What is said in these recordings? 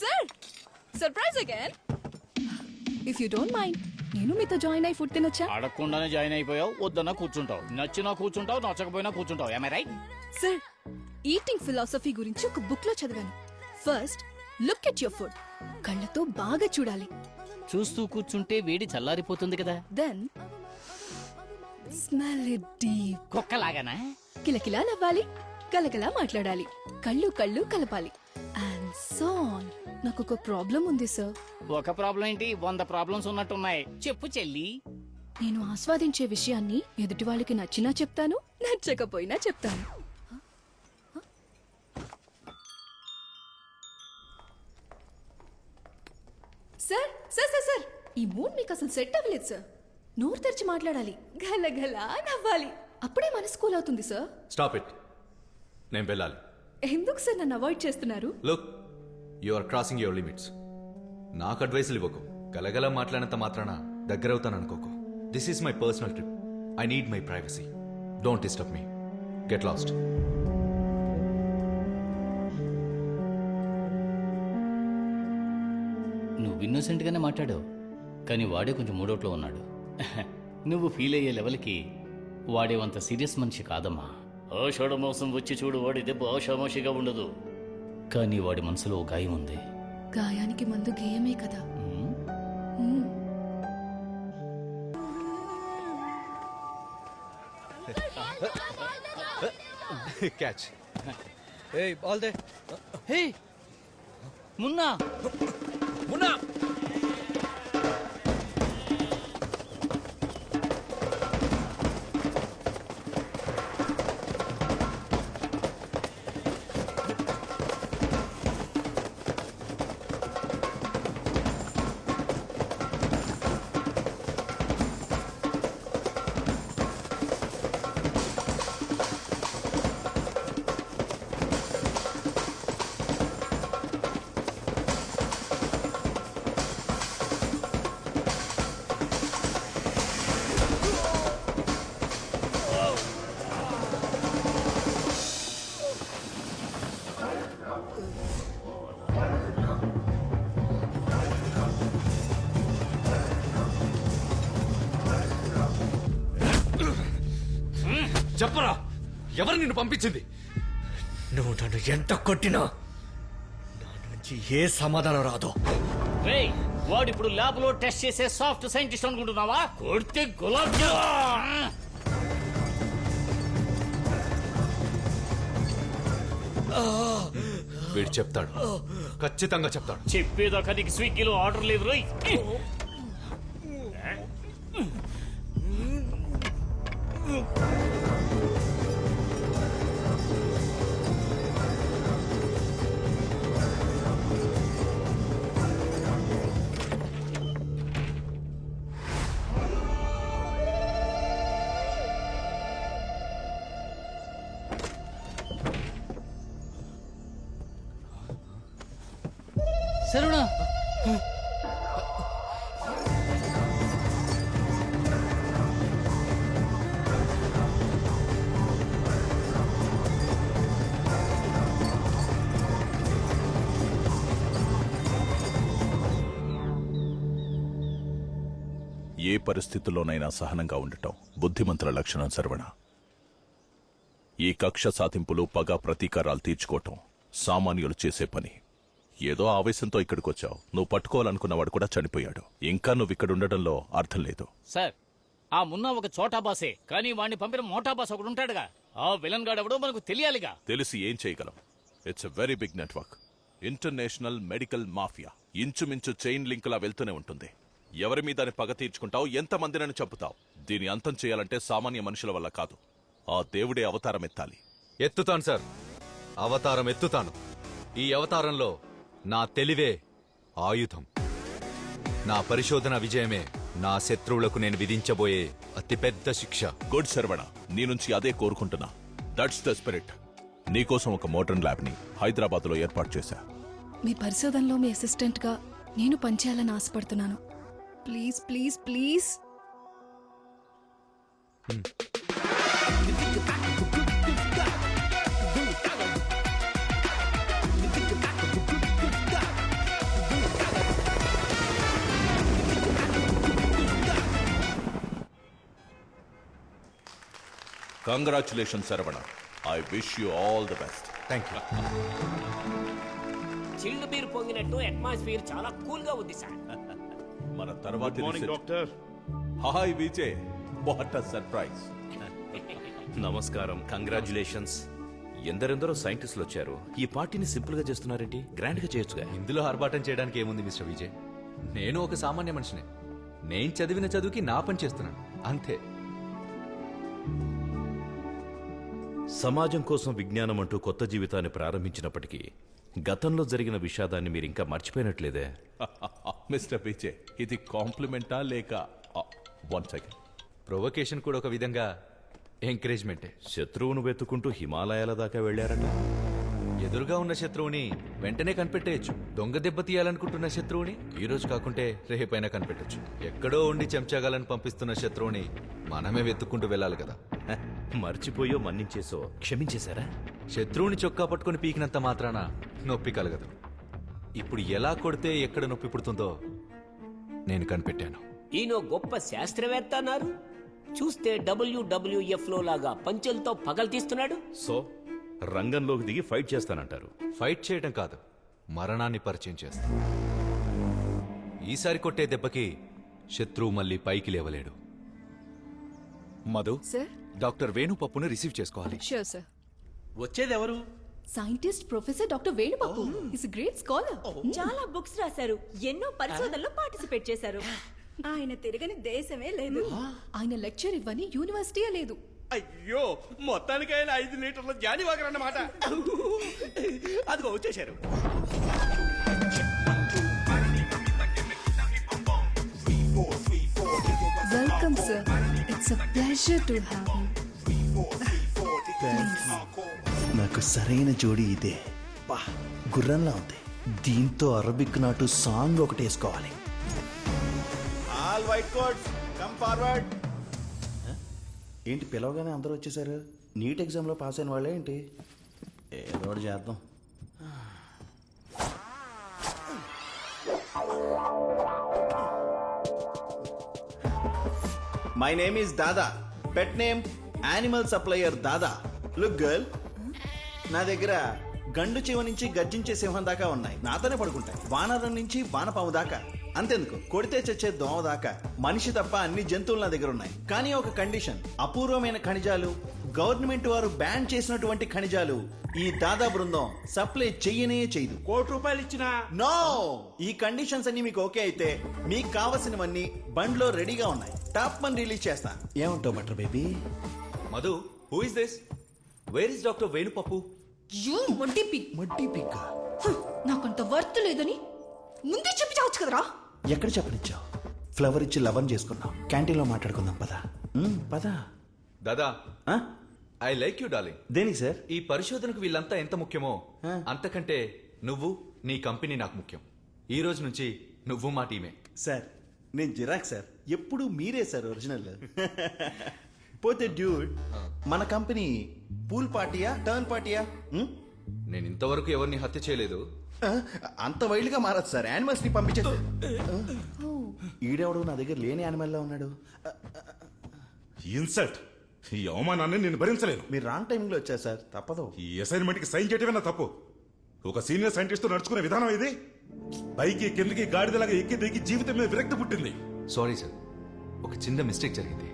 Sir surprise again if you don't mind నేను మీతో join అయి ఫుడ్ తినొచ్చా? అడగకుండానే జాయిన్ అయిపోయావు వద్దన్నా కూర్చుంటావు. నచ్చినా కూర్చుంటావు నచ్చకపోయినా కూర్చుంటావు. ఏమై రైట్ సార్ ఈటింగ్ ఫిలాసఫీ గురించి ఒక బుక్లో చదివాను. First look at your food కళ్ళతో బాగా చూడాలి. చూస్తూ కూర్చుంటే వేడి చల్లారిపోతుంది కదా. దెన్ స్మెల్ ఇట్ డీప్ కుక్కలాగానా? కిలకిలా నవ్వాలి. కలకలా మాట్లాడాలి. కళ్ళు కళ్ళు కలపాలి. అండ్ సోన్ నాకు ఒక ప్రాబ్లం ఉంది సార్ ఒక ప్రాబ్లం ఏంటి? వంద ప్రాబ్లమ్స్ ఉన్నట్టున్నాయి. చెప్పు చెల్లి. నేను ఆస్వాదించే విషయాన్ని ఎదుటి వాళ్ళకి నచ్చినా చెప్తాను నచ్చకపోయినా చెప్తాను. సార్ సార్ సార్ సార్ ఈ మూడ్ మీకు అసలు సెట్ అవ్వలేదు సార్ నోరు తెరిచి మాట్లాడాలి. గలగలా నవ్వాలి. అప్పుడే మన స్కూల్ అవుతుంది సార్ స్టాప్ ఇట్ నేను వెళ్ళాలి. ఎందుకు సార్ నన్ను అవాయిడ్ చేస్తున్నారు? Look you are crossing your limits నాకు అడ్వైసులు ఇవ్వకు. గలగల మాట్లాడినంత మాత్రాన దగ్గర అవుతాను అనుకోకు. This is my personal trip I need my privacy don't disturb me get lost నువ్వు innocent గానే మాట్లాడావు. కానీ వాడే కొంచెం మూడోట్లో ఉన్నాడు. నువ్వు ఫీల్ అయ్యే లెవెల్కి వాడేవంత సీరియస్ మనిషి కాదమ్మా. ఆషాఢ మోసం వచ్చి చూడు వాడి దెబ్బ ఆషామాషిగా ఉండదు. కానీ వాడి మనసులో ఓ గాయం ఉంది. గాయానికి మందు గేయమే కదా. క్యాచ్ ఏయ్ బాల్ దే హే మున్నా మున్నా చెప్పరా? ఎవరు నిన్ను పంపించింది? నువ్వు నన్ను ఎంత కొట్టినా నా నుంచి ఏ సమాధానం రాదు. రే వాడు ఇప్పుడు ల్యాబ్లో టెస్ట్ చేసే సాఫ్ట్ సైంటిస్ట్ అనుకుంటున్నావా? కొడితే గులాబ్ జామ్. వీడు చెప్తాడు. ఖచ్చితంగా చెప్తాడు. చెప్పేదాకా నీకు స్విగ్గీలో ఆర్డర్ లేదు రోయ్. శరుణ ఏ పరిస్థితుల్లోనైనా సహనంగా ఉండటం బుద్ధిమంతుల లక్షణం సర్వణ ఈ కక్ష సాధింపులు పగ ప్రతీకారాలు తీర్చుకోవటం సామాన్యులు చేసే పని. ఏదో ఆవేశంతో ఇక్కడికొచ్చావు. నువ్వు పట్టుకోవాలనుకున్నవాడు కూడా చనిపోయాడు. ఇంకా నువ్వు ఇక్కడ ఉండడంలో అర్థం లేదు. సార్ ఆ మున్నా ఒక చోటా బాసే. కానీ వాడిని పంపిన మోటా బాస్ ఒకడు ఉంటాడుగా. ఆ విలన్ గాడెవడో మనకు తెలియాలిగా. తెలిసి ఏం చేయగలం? It's a very big network international medical mafia ఇంచుమించు చైన్ లింకులా వెళ్తూనే ఉంటుంది. ఎవరి మీద పగ తీర్చుకుంటావు ఎంతమందినని చంపుతావు? దీని అంతం చేయాలంటే సామాన్య మనుషుల వల్ల కాదు. ఆ దేవుడే అవతారం ఎత్తాలి ఎత్తుతాను సార్. అవతారం ఎత్తుతాను. ఈ అవతారంలో నా తెలివే ఆయుధం. నా పరిశోధన విజయమే నా శత్రువులకు నేను విధించబోయే అతిపెద్ద శిక్ష. గుడ్ శరవణ నీ నుంచి అదే కోరుకుంటున్నా. దట్స్ ద స్పిరిట్ నీకోసం ఒక మోడర్న్ ల్యాబ్ని హైదరాబాద్లో ఏర్పాటు చేశా. మీ పరిశోధనలో మీ అసిస్టెంట్గా నేను పనిచేయాలని ఆశపడుతున్నాను. Please please please. Congratulation Saravana I wish you all the best thank you chilled beer పొంగినట్టు atmosphere చాలా కూల్గా ఉంది సార్ మన తర్వాత morning doctor hi Vijay what a surprise నమస్కారం. కంగ్రాచులేషన్స్ ఎందరెందరో సైంటిస్టులు వచ్చారు. ఈ పార్టీని సింపుల్గా చేస్తున్నారేంటి? గ్రాండ్గా చేయొచ్చుగా. ఇందులో ఆర్భాటం చేయడానికి ఏముంది మిస్టర్ విజయ్? నేను ఒక సామాన్య మనిషినే. నేను చదివిన చదువుకి నా పని చేస్తున్నాను. అంతే. సమాజం కోసం విజ్ఞానం అంటూ కొత్త జీవితాన్ని ప్రారంభించినప్పటికీ గతంలో జరిగిన విషాదాన్ని మీరు ఇంకా మర్చిపోయినట్లేదే. మిస్టర్ విజయ్ ఇది కాంప్లిమెంటా లేక వన్ సెకండ్. ప్రొవకేషన్ కూడా ఒక విధంగా ఎంకరేజ్మెంటే. శత్రువును వెతుకుంటూ హిమాలయాల దాకా వెళ్ళారట. ఎదురుగా ఉన్న శత్రువుని వెంటనే కనిపెట్టేయచ్చు. దొంగ దెబ్బ తీయాలనుకుంటున్న శత్రువుని ఈ రోజు కాకుంటే రేపైనా కనిపెట్టొచ్చు. ఎక్కడో ఉండి చెంచాగాలని పంపిస్తున్న శత్రువుని మనమే వెతుక్కుంటూ వెళ్ళాలి కదా. మర్చిపోయో మన్నించేసో క్షమించేశారా? శత్రువుని చొక్కా పట్టుకొని పీకినంత మాత్రాన నొప్పి కలగదు. ఇప్పుడు ఎలా కొడితే ఎక్కడ నొప్పి పుడుతుందో నేను కనిపెట్టాను. ఈయన గొప్ప శాస్త్రవేత్త అన్నారు. చూస్తే డబ్ల్యూడబ్ల్యూఎఫ్లో లాగా పంచెలతో పగలు తీస్తున్నాడు. సో రంగంలోకి దిగి ఫైట్ చేస్తానంటారు. ఫైట్ చేయడం కాదు మరణాన్ని పరిచయం చేస్తాను. ఈసారి కొట్టే దెబ్బకి శత్రువు మళ్ళీ పైకి లేవలేడు. మధు సార్? డాక్టర్ వేణు పప్పును రిసీవ్ చేసుకోవాలి. Sure sir వచ్చేదెవరు? Scientist professor doctor Venubabu is great scholar చాలా బుక్స్ రాశారు. ఎన్నో పరిశోధనలో పార్టిసిపేట్ చేశారు. ఆయన తిరగని దేశమే లేదు. ఆయన లెక్చర్ ఇవ్వని యూనివర్సిటీయే లేదు. అయ్యో మొత్తానికి ఆయన ఐదు లీటర్ల జాని వాగరన్నమాట అదిగో వచ్చేశారు. Welcome sir it's a pleasure to have నాకు సరైన జోడి ఇదే. బా గుర్రంలా ఉంది. దీంతో అరబిక్ నాటు సాంగ్ ఒకటి వేసుకోవాలి. All white coats come forward ఏంటి పిలవగానే అందరూ వచ్చేసారు? నీట్ ఎగ్జామ్లో పాస్ అయిన వాళ్ళే ఏంటి? ఏదో ఒకటి చేద్దాం. My name is Dada pet name animal supplier Dada look girl నా దగ్గర గండు చీవ నుంచి గర్జించే సింహం దాకా ఉన్నాయి. నాతోనే పడుకుంటాయి. వానరం నుంచి వానపాము దాకా. అంతెందుకు? కొడితే చచ్చే దోమ దాకా. మనిషి తప్ప అన్ని జంతువులు నా దగ్గర ఉన్నాయి. కానీ ఒక కండిషన్. అపూర్వమైన ఖనిజాలు గవర్నమెంట్ వారు బ్యాన్ చేసినటువంటి ఖనిజాలు ఈ దాదా బృందం సప్లై చెయ్యనే చేయదు కోటి రూపాయలు ఇచ్చిన? నో! ఈ కండిషన్స్ అన్ని మీకు ఓకే అయితే మీకు కావలసినవన్నీ బండ్లో రెడీగా ఉన్నాయి. టాప్ మన్ రిలీజ్ చేస్తా. ఏమంటావు butter baby? Madhu who is this where is doctor Venupappu? You మొడ్డి పి మడ్డీ పిక్క నాకంత వర్త్ లేదని ముందే చెప్పి చావచ్చు కదరా? ఎక్కడ చెప్పనిచ్చావు? ఫ్లవర్ ఇచ్చి లవన్ చేసుకున్నాం క్యాంటీన్లో మాట్లాడుకుందాం పదా. మ్, పదా. దాదా ఆ? ఐ లైక్ యూ డార్లింగ్ దేనికి సార్? ఈ పరిశోధనకు వీళ్ళంతా ఎంత ముఖ్యమో అంతకంటే నువ్వు నీ కంపెనీ నాకు ముఖ్యం. ఈ రోజు నుంచి నువ్వు మా టీమే. సార్ నేను జిరాక్ సార్. ఎప్పుడు మీరే సార్ ఒరిజినల్. పోతే డ్యూడ్ మన కంపెనీ పూల్ పార్టీయా టర్న్ పార్టీయా? నేను ఇంతవరకు ఎవరిని హత్య చేయలేదు. ఆ, అంత వైల్డ్గా మారదు సార్. యానిమల్స్ని పంపించేది ఈడెవడు నా దగ్గర లేని యానిమల్ లా ఉన్నాడు? ఆ, ఇన్సల్ట్ ఈ అవమానాన్ని నేను భరించలేను. మీరు రాంగ్ టైమింగ్లో వచ్చారు సార్. తప్పదు. ఈ అసైన్మెంట్కి సైన్ చేయటమే నా తప్పు. ఒక సీనియర్ సైంటిస్ట్తో నడుచుకునే విధానం ఇది. పైకి కిందకి గాడిదలాగా ఎక్కి దిగి జీవితం మీద విరక్తి పుట్టింది. సారీ సార్ ఒక చిన్న మిస్టేక్ జరిగింది.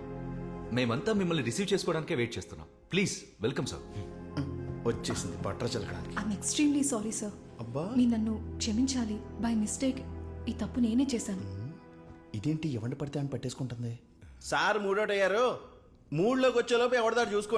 మేమంతా మిమ్మల్ని రిసీవ్ చేసుకోవడానికే వెయిట్ చేస్తున్నాం. Please welcome sir. వచ్చేసింది బట్ర చలకడానికి ఐఎమ్ ఎక్స్ట్రీమ్లీ సారీ సార్. అబ్బా. మీ నన్ను క్షమించాలి. By mistake. ఈ తప్పు నేనే చేశాను. ఇదేంటి ఎవరిని పడితే అని పట్టేసుకుంటుంది? సార్ మూడోటయ్యారు. మూడులోకి వచ్చేలోపు ఎవడదాడు చూసుకోండి.